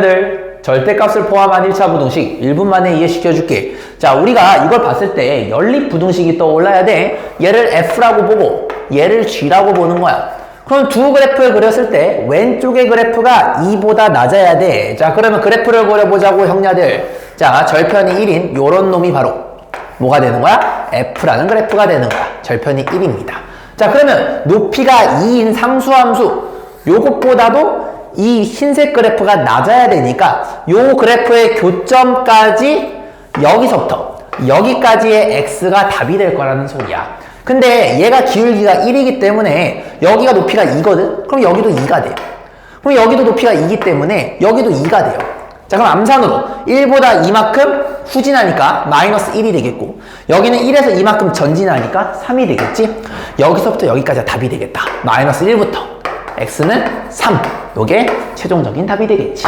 들 절대값을 포함한 1차 부등식 1분 만에 이해시켜 줄게. 자, 우리가 이걸 봤을 때 연립 부등식이 떠올라야 돼. 얘를 F라고 보고 얘를 G라고 보는 거야. 그럼 두 그래프를 그렸을 때 왼쪽의 그래프가 2보다 낮아야 돼. 자, 그러면 그래프를 그려보자고 형냐들. 자, 절편이 1인 요런 놈이 바로 뭐가 되는 거야? F라는 그래프가 되는 거야. 절편이 1입니다. 자, 그러면 높이가 2인 상수함수 요것보다도 이 흰색 그래프가 낮아야 되니까 요 그래프의 교점까지 여기서부터 여기까지의 x가 답이 될 거라는 소리야. 근데 얘가 기울기가 1이기 때문에 여기가 높이가 2거든? 그럼 여기도 2가 돼요. 그럼 여기도 높이가 2기 때문에 여기도 2가 돼요. 자, 그럼 암산으로 1보다 이만큼 후진하니까 마이너스 1이 되겠고 여기는 1에서 이만큼 전진하니까 3이 되겠지? 여기서부터 여기까지가 답이 되겠다. 마이너스 1부터 x는 3. 요게 최종적인 답이 되겠지.